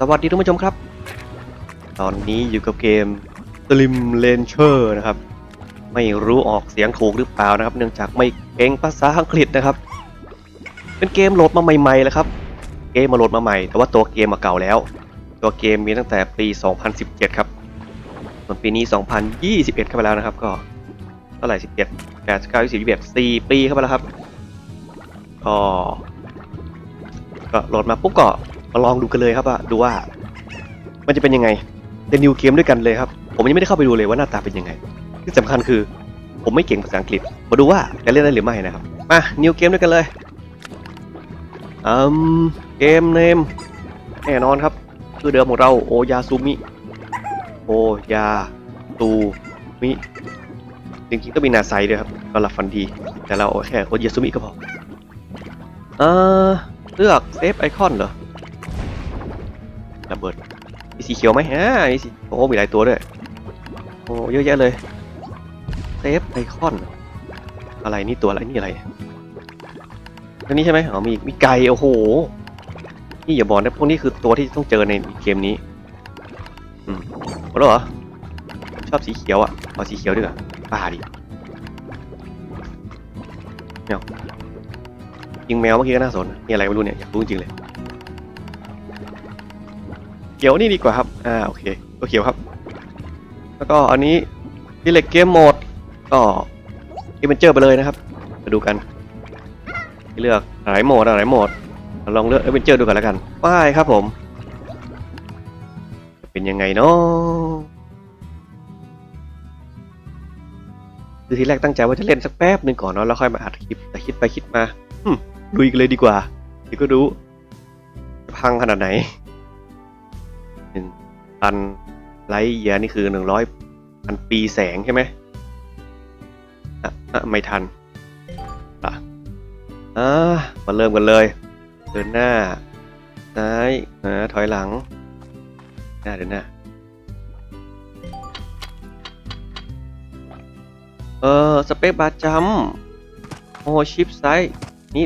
สวัสดีท่านผู้ชมครับ ตอนนี้อยู่กับเกม Slim Rancher นะครับ ไม่รู้ออกเสียงถูกหรือเปล่านะครับ เนื่องจากไม่เก่งภาษาอังกฤษนะครับ เป็นเกมโหลดมาใหม่ๆเลยครับ เกมมาโหลดมาใหม่ แต่ว่าตัวเกมมาเก่าแล้ว ตัวเกมมีตั้งแต่ปี 2017 ครับส่วนปีนี้ 2021 เข้าไปแล้วนะครับ ก็เท่าไหร่17 8 9 20 21 4ปีเข้าไปแล้วครับ ก็ก็โหลดมาปุ๊บก็ มาลองดูกันเลยครับว่าดูว่า มันจะเป็นยังไงเป็นนิวเกมด้วยกันเลยครับ ผมยังไม่ได้เข้าไปดูเลยว่าหน้าตาเป็นยังไง ที่สำคัญคือ ผมไม่เก่งภาษาอังกฤษ มาดูว่าจะเล่นได้หรือไม่นะครับ มานิวเกมด้วยกันเลยอืมเกมเนมแน่นอนครับคือเดิมของเราโอยาซูมิโอยาตูมิจริงๆต้องมีนาไซด้วยครับก็หลับฟันดี แต่เราเอาแค่โอยาซูมิก็พอเออเลือกเซฟไอคอนเหรอ ระเบิดมีสีเขียวไหมอ่ามีสีโอ้มีหลายตัวด้วยโอ้เยอะแยะเลยเซฟไอคอน อะไรนี่ตัวอะไรนี่อะไรอันนี้ใช่ไหมอ๋อมีมีไก่โอ้โหนี่อย่าบอกนะพวกนี้คือตัวที่ต้องเจอในเกมนี้อืมหมดแล้วเหรอชอบสีเขียวอะเอาสีเขียวดีกว่าป่าดิแมวยิงแมวเมื่อกี้ก็น่าสนนี่อะไรไม่รู้เนี่ยอยากรู้จริงเลย เขียวนี่ดีกว่าครับ อ่าโอเคตัวเขียวครับ แล้วก็อันนี้ดิเล็กเกมโหมดก็เอเวนเจอร์ไปเลยนะครับ มาดูกัน เลือกหลายโหมดหลายโหมดเราลองเลือกเอเวนเจอร์ดูกันแล้วกันป้ายครับผม เป็นยังไงเนาะคือทีแรกตั้งใจว่าจะเล่นสักแป๊บหนึ่งก่อนเนาะแล้วค่อยมาอัดคลิปแต่คิดไปคิดมาอืมลุยกันเลยดีกว่าเดี๋ยวก็รู้พังขนาดไหน พันไลท์เยียร์นี่คือหนึ่งร้อยพันปีแสงใช่ไหมอะไม่ทันอะอ่ามาเริ่มกันเลย เดินหน้า ซ้ายอ่าถอยหลัง หน้าเดินหน้า เออสเปคบาร์จัมโอ้ชิปซ้ายนี่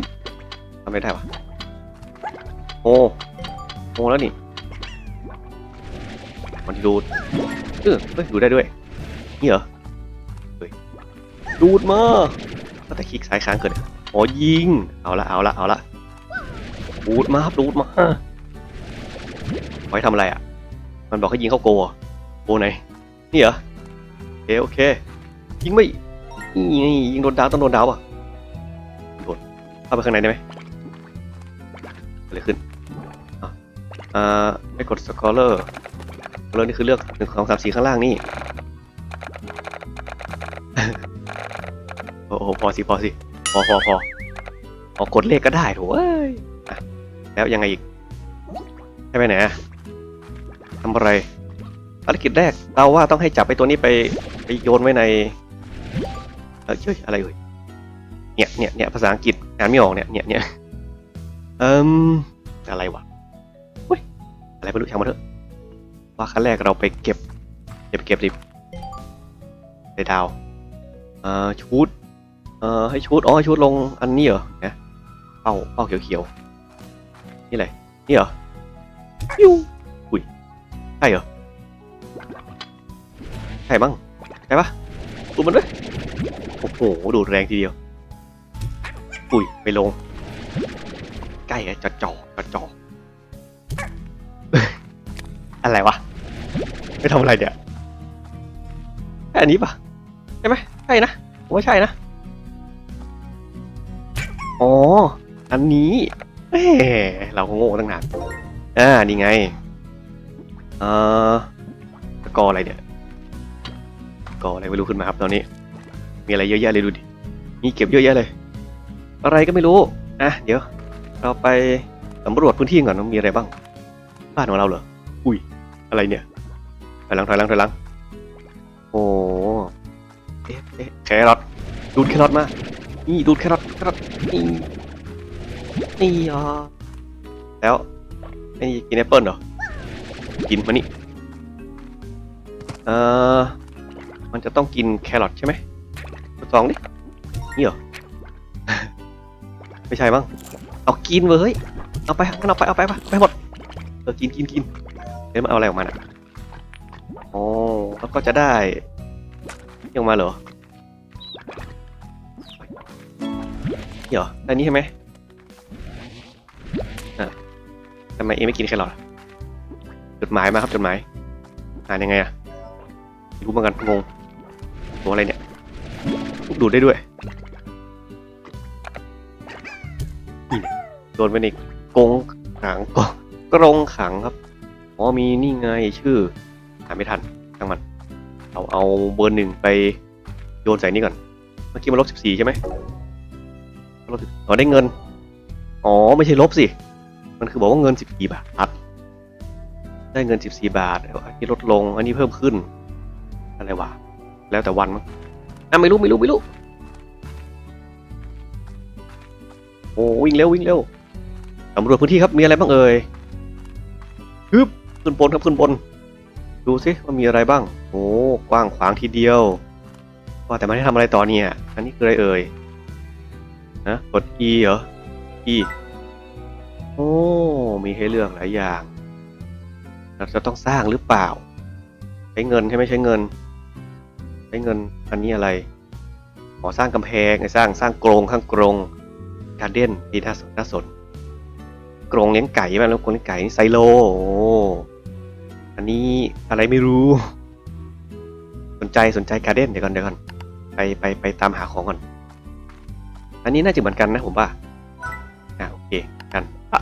ทำไม่ได้วะโอ้โอ้แล้วนี่ มันดูดเออเฮ้ยดูดได้ด้วย นี่เหรอเฮ้ยดูดมาก็แต่คลิกซ้ายค้างเกินอ๋อยิง เอาละเอาละเอาละดูดมาครับดูดมาไว้ทำอะไรอะ มันบอกให้ยิงเข้าโกเหรอโกไหน นี่เหรอโอเคโอเค ยิงไม่ยิงยิงโดนดาวต้องโดนดาวอะโดนเข้าไปข้างในได้ไหมอะไรขึ้นอะอ่าไม่กดสกอร์เลอร์ เลือกนี่คือเลือกหนึ่งสองสามสี่ข้างล่างนี่ โอ้โหพอสิพอสิพอพอพอพอกกดเลขก็ได้โถูเอ้ยแล้วยังไงอีกให้ไปไหนทำอะไรภารกิจแรกเราว่าต้องให้จับไอ้ตัวนี้ไปไปโยนไว้ในเออเฮ้ยอะไรเอ่ยเนี่ยเนี่ยเนี่ยภาษาอังกฤษอ่านไม่ออกเนี่ยเนี่ยเนี่ยเอ่มอะไรวะเฮ้ยอะไรไม่รู้ช่างมันเถอะ ว่าขั้นแรกเราไปเก็บ เก็บเก็บดิบไปดาวเอ่อชุดเอ่อให้ชุดอ๋อชุดลงอันนี้เหรอนะเป้าเป้าเขียวๆนี่อะไรนี่เหรอยูอุ้ยใช่เหรอใช่บ้างใช่ปะดูมันด้วยโอ้โหดูดแรงทีเดียวอุ้ยไปลงใกล้อะจะจ่อจะจ่อ ไม่ทำอะไรเนี่ยแค่อันนี้ปะใช่ไหมใช่นะผมว่าใช่นะ อ๋อ อันนี้แหมเราโง่ตั้งนานอ่านี่ไง เอ่อสกออะไรเนี่ยสกออะไรไม่รู้ขึ้นมาครับตอนนี้ มีอะไรเยอะแยะเลยดูดิ มีเก็บเยอะแยะเลย อะไรก็ไม่รู้ อะ เดี๋ยว เราไปสำรวจพื้นที่ก่อนว่ามีอะไรบ้าง บ้านของเราเหรอ อุ้ย อะไรเนี่ย อยหลังถอยหลังถอยหลังโอ้เอ๊ะเอ๊ะแครอทดูดแครอทมานี่ดูดแครอทแครอทนี่นี่อะแล้วไอ้กินแอปเปิลเหรอกินมานี่เอ่อมันจะต้องกินแครอทใช่ไหมทดลองดินี่เหรอไม่ใช่บ้างเอากินเว้ยเอาไปงั้นเอาไปเอาไปไปไปหมดเออกินกินกินเฮ้ยมันเอาอะไรออกมาน่ะ โอ๋อแล้วก็จะได้นี่ออกมาเหรอเหรออันนี้ใช่ไหมอะทำไมเอไม่กินแครอทอะจดหมายมาครับจดหมายอ่านยังไงอะรู้เหมือนกันงงตัวอะไรเนี่ยดูดได้ด้วยโดนไปในกรงขังกงกรงขังครับอ๋อมีนี่ไงชื่อหาไม่ทัน ช่างมันเราเอาเบอร์หนึ่งไปโยนใส่นี่ก่อน เมื่อกี้มันลบสิบสี่ใช่ไหมลบ14อ๋อได้เงิน อ๋อไม่ใช่ลบสิ มันคือบอกว่าเงินสิบสี่บาท ได้เงินสิบสี่บาท อันนี้ลดลง อันนี้เพิ่มขึ้น อะไรวะ แล้วแต่วันมั้งอะไม่รู้ไม่รู้ไม่รู้ โอ้วิ่งเร็ววิ่งเร็วสำรวจพื้นที่ครับ มีอะไรบ้างเอ่ยฮึบขึ้นบนครับขึ้นบน ดูสิว่ามีอะไรบ้าง โอ้กว้างขวางทีเดียว ว่าแต่ไม่ได้ทำอะไรต่อเนี่ย อันนี้คืออะไรเอ่ยนะกด E เหรอ E โอ้ มีให้เลือกหลายอย่าง เราจะต้องสร้างหรือเปล่า ใช้เงินใช่ไหมใช้เงิน ใช้เงินอันนี้อะไรขอสร้างกำแพงสร้างสร้างกรงข้างกรงการเด้นดีน่าสนน่าสนกรงเลี้ยงไก่ใช่ไหมแล้วกรงเลี้ยงไก่ไซโลโอ้ อันนี้อะไรไม่รู้ สนใจสนใจการเด้นเดี๋ยวก่อนเดี๋ยวก่อนไปไปไปตามหาของก่อน อันนี้น่าจะเหมือนกันนะผมว่าอ่าโอเคกันอะ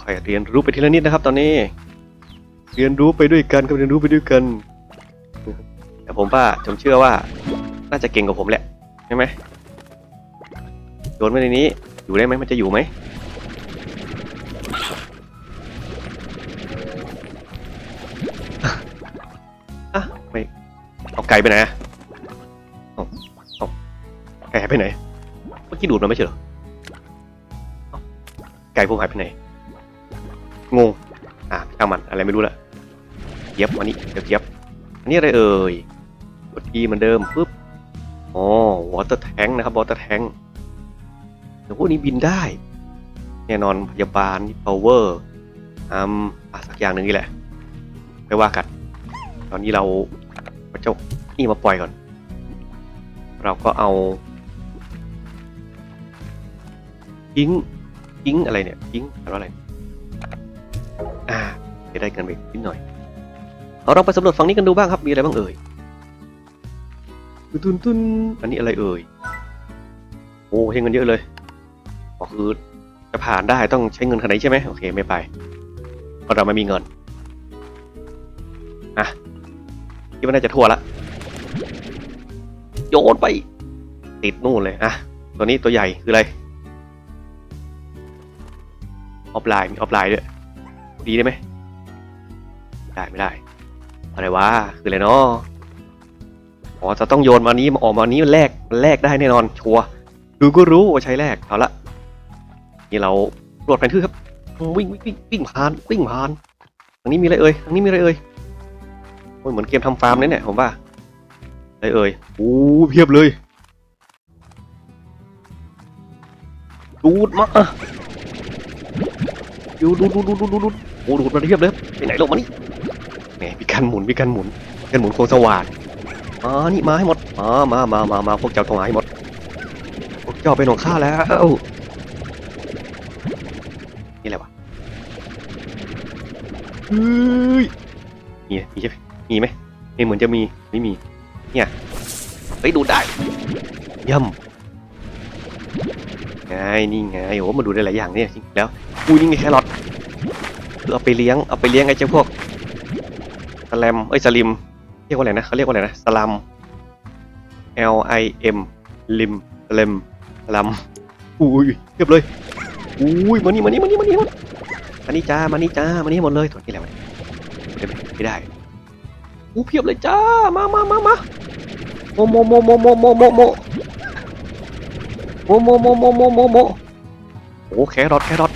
ค่อยเรียนรู้ไปทีละนิดนะครับ ตอนนี้ เรียนรู้ไปด้วยกันครับเรียนรู้ไปด้วยกัน แต่ผมว่าผมเชื่อว่า น่าจะเก่งกว่าผมแหละใช่ไหมโยนไว้ในนี้ อยู่ได้ไหมมันจะอยู่ไหม ไก่ไปไหนอะเอาเอาไก่หายไปไหน เมื่อกี้ดูดมันไม่ใช่เหรอไก่ผมหายไปไหน งง อะช่างมันอะไรไม่รู้ละเย็บอันนี้เดี๋ยวเย็บอันนี้อะไรเอ่ยกด E เหมือนเดิมปุ๊บอ๋อวอเตอร์แทงนะครับวอเตอร์แทงแต่พวกนี้บินได้ แน่นอนพยาบาล power อืมอะสักอย่างหนึ่งนี่แหละไปว่ากัน ตอนนี้เรา เอาเจ้านี่มาปล่อยก่อน เราก็เอาทิ้งทิ้งอะไรเนี่ยทิ้งแปลว่าอะไรอ่าจะได้กันไปนิดหน่อยเอาเราไปสำรวจฝั่งนี้กันดูบ้างครับมีอะไรบ้างเอ่ยตุนตุนอันนี้อะไรเอ่ยโอ้ใช้เงินเยอะเลยอ๋อคือจะผ่านได้ต้องใช้เงินขนาดนี้ใช่ไหมโอเคไม่ไปเพราะเราไม่มีเงินอะ คิดว่าน่าจะทั่วละโยนไป ติดนู่นเลยอะตัวนี้ตัวใหญ่คืออะไร ออฟไลน์มีออฟไลน์ด้วยดีได้ไหมได้ไม่ได้ อะไรวะคืออะไรเนาะอ๋อจะต้องโยนมานี้มาออกมานี้มันแลกมันแลกได้แน่นอนชัวร์ดูก็รู้ว่าใช้แลกเอาละนี่เราตรวจแผนที่ครับวิ่งวิ่งวิ่งวิ่งผ่านวิ่งผ่านทางนี้มีอะไรเอ่ยทางนี้มีอะไรเอ่ย โอ้ยเหมือนเกมทำฟาร์มเลยเนี่ยผมว่าอะไรเอ่ยโอ้เพียบเลยดูดมาดูดูดูดูดูดูดูโอ้ดูดมาเทียบเลยไปไหนลงมานี่แหมมีการหมุนมีการหมุนมีการหมุนโครงสว่านมานี่มาให้หมดมามามามามาพวกเจ้าต้องมาให้หมดพวกเจ้าเป็นของข้าแล้วนี่อะไรวะเฮ้ยมีมีใช่ไหม มีไหมไม่เหมือนจะมีไม่มี เนี่ยเฮ้ยดูได้ย่ำไงนี่ไงโอ้มาดูได้หลายอย่างเนี่ยจริงแล้วอุ้ยนี่ไงแครอทเอาไปเลี้ยงเอาไปเลี้ยงไอ้เจ้าพวกสแลมเอ้ยสลิมเรียกว่าอะไรนะเขาเรียกว่าอะไรนะสลัม L I M ลิมสลมสลัมอุ้ยเรียบเลยอุ้ยมานี่มานี่มานี่มานี่มาอันนี้จ้ามานี่จ้ามานี่หมดเลยตัวนี้แหละไม่ได้ไม่ได้ อู้เพียบเลยจ้า มามามามาโมโมโมโมโมโมโมโมโมโมโมโมโมโมโมโอ้แครอทแครอท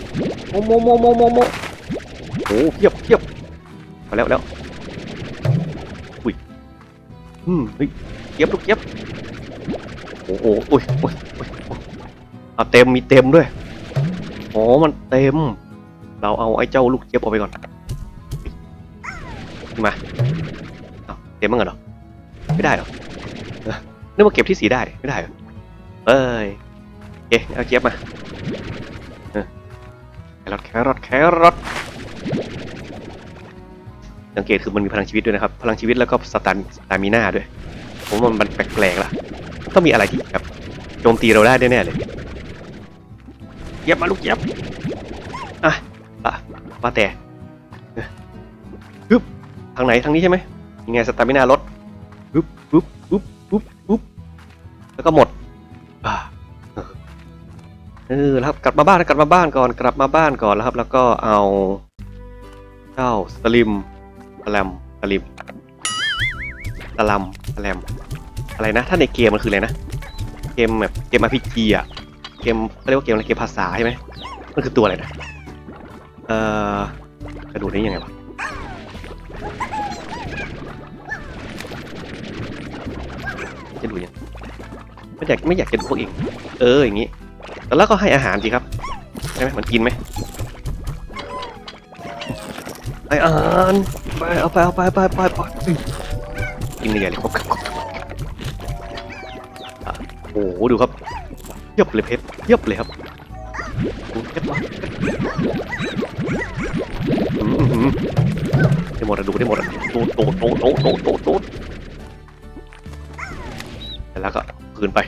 โมโมโมโมโมโมโอ้เพียบเพียบมาแล้วแล้วอุ้ยอืมเฮ้ยเก็บลูกเก็บโอ้โหโอ้ยโอ้ยอ้ยโอ้ยเอาเต็มมีเต็มด้วยอ๋อมันเต็ม เราเอาไอ้เจ้าลูกเจี๊ยบออกไปก่อนมา เอาเก็บมั้งเหรอ ไม่ได้หรอนึกว่าเก็บที่สีได้ ไม่ได้เหรอ เอ้ยโอเคเอาเจี๊ยบมาแครอทแครอทแครอทสังเกตคือมันมีพลังชีวิตด้วยนะครับ พลังชีวิตแล้วก็สตาสตามิน่าด้วย ผมว่ามันแปลกๆล่ะต้องมีอะไรที่แบบโจมตีเราได้แน่ๆเลยเจี๊ยบมาลูกเจี๊ยบอะอะว่าแต่ฮึบทางไหนทางนี้ใช่ไหม ยังไงสตามิน่าลดฮึบฮึบฮึบฮึบฮึบแล้วก็หมดอ่าเออเออแล้วครับกลับมาบ้านกลับมาบ้านก่อนกลับมาบ้านก่อนแล้วครับ แล้วก็เอาเจ้าสลิมสแลมสลิมสลัมสแลมอะไรนะ ถ้าในเกมมันคืออะไรนะ เกมแบบเกม RPG อะเกมเขาเรียกว่าเกมอะไรเกมภาษาใช่ไหมมันคือตัวอะไรนะเอ่อกระดูกนี้ยังไงวะ ไม่อยากไม่อยากจะดูพวกเองเอออย่างนี้ แล้วก็ให้อาหารสิครับใช่ไหมมันกินไหมให้อาหารไปเอาไปเอาไปไปไปไปกินเลยเลยครับโอ้โหดูครับเยียบเลยเพชรเยียบเลยครับเพชรวะอืมอืมได้หมดอะดูได้หมดอะโตโตโตโตโตโตโต คืนไป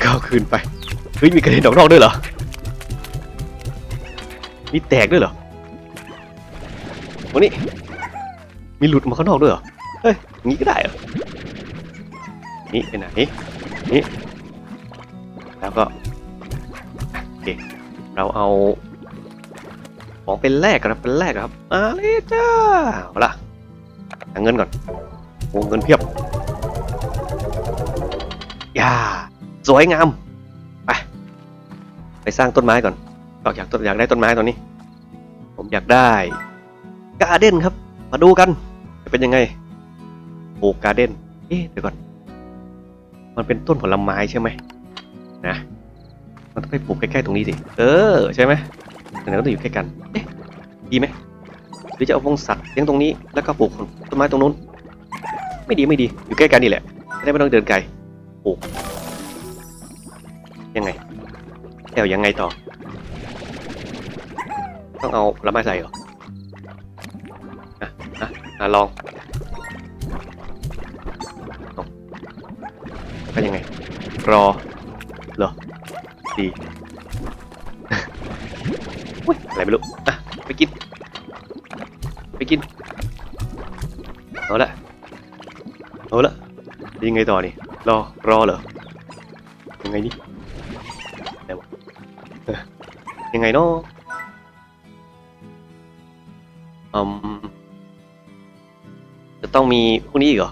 ก็เอาคืนไปเฮ้ยมีกระเด็นออกนอกด้วยเหรอมีแตกด้วยเหรอวันนี้มีหลุดมาข้างนอกด้วยเหรอเฮ้ยงนี้ก็ได้เหรอนี่ไปไหนนี่แล้วก็โอเคเราเอาของเป็นแรกกันะเป็นแรกครับมาเลยจ้าเอาละหาเงินก่อนโอ้เงินเพียบ สวยงาม ไป ไปสร้างต้นไม้ก่อนอยากอยากอยากได้ต้นไม้ตอนนี้ ผมอยากได้การ์เด้นครับ มาดูกัน จะเป็นยังไงปลูกการ์เด้นเอ๊ะเดี๋ยวก่อน มันเป็นต้นผลไม้ใช่ไหมนะมันต้องไปปลูกใกล้ๆตรงนี้สิเออใช่ไหมแต่ก็ต้องอยู่ใกล้กันเอ๊ะดีไหมหรือจะเอาพงสัตว์เลี้ยงตรงนี้แล้วก็ปลูกต้นไม้ตรงนู้น ไม่ดีไม่ดีอยู่ใกล้กันนี่แหละจะได้ไม่ต้องเดินไกลปลูก ยังไงแล้วยังไงต่อ ต้องเอาผลไม้ใส่เหรออะอะอะลองก็ยังไง รอเหรอดีอุ๊ยอะไรไม่รู้อะไปกิน ไปกิน เอาละเอาละยังไงต่อนี่รอรอเหรอยังไงนี่ ยังไงเนาะอืมจะต้องมีพวกนี้อีกเหรอ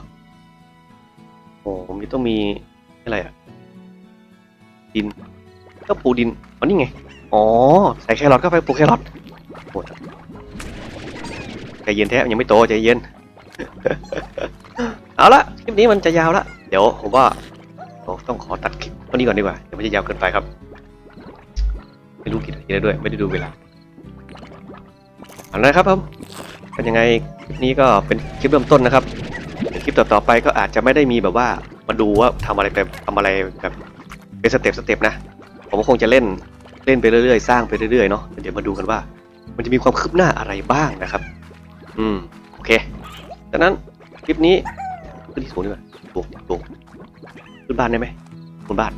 โอ้มจะต้องมีอะไรอะดิน ก็ปูดินอ๋อนี่ไง อ๋อ ใส่แครอทเข้าไปปลูกแครอทโอ้ยใจเย็นแท้ยังไม่โตใจเย็น เอาละคลิปนี้มันจะยาวละ เดี๋ยวผมว่าต้องขอตัดคลิปวันนี้ก่อนดีกว่าเดี๋ยวมันจะยาวเกินไปครับ รู้กี่นาทีแล้วด้วย ไม่ได้ดูเวลาเอาละนะครับผมเป็นยังไงคลิปนี้ก็เป็นคลิปเริ่มต้นนะครับคลิปต่อๆไปก็อาจจะไม่ได้มีแบบว่ามาดูว่าทำอะไรแบบทำอะไรแบบเป็นสเต็ปสเต็ปนะ ผมก็คงจะเล่นเล่นไปเรื่อยๆ สร้างไปเรื่อยๆเนาะเดี๋ยวมาดูกันว่า มันจะมีความคืบหน้าอะไรบ้างนะครับ อืมโอเคดังนั้นคลิปนี้ขึ้นที่สูงดีกว่าสูงสูงขึ้นบ้านได้ไหมขึ้นบ้าน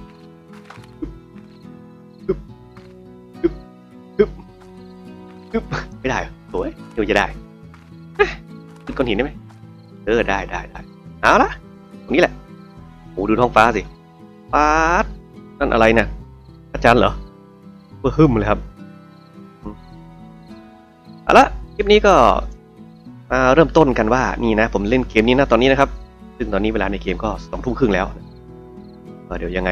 ึบไม่ได้เหรอสวยเดี๋ยวจะได้ขึ้นก้อนหินได้ไหมเออได้ได้ได้เอาละตรงนี้แหละโอ้ดูท้องฟ้าสิฟ้านั่นอะไรนะอาจารย์เหรอเพื่อหึมเลยครับอืมเอาละคลิปนี้ก็มาเริ่มต้นกันว่านี่นะ ผมเล่นเกมนี้นะตอนนี้นะครับ ซึ่งตอนนี้เวลาในเกมก็สองทุ่มครึ่งแล้วเดี๋ยวยังไง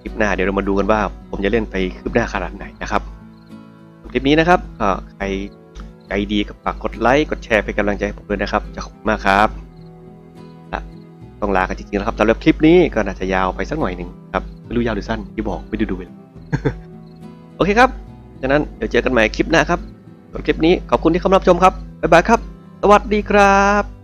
คลิปหน้าเดี๋ยวเรามาดูกันว่า ผมจะเล่นไปคืบหน้าขนาดไหนนะครับ ลิปนี้นะครับใครใจดีก็ฝากกดไลค์กดแชร์เป็นกำลังใจให้ผมด้วยนะครับ จะขอบคุณมากครับต้องลากันจริงๆนะครับสำหรับคลิปนี้ก็น่าจะยาวไปสักหน่อยหนึ่งครับไม่รู้ยาวหรือสั้นที่บอกไม่ดูดูเลยโอเคครับดังนั้นเดี๋ยวเจอกันใหม่คลิปหน้าครับส่วนคลิปนี้ขอบคุณที่เข้ามารับชมครับบ๊ายบายครับ สวัสดีครับ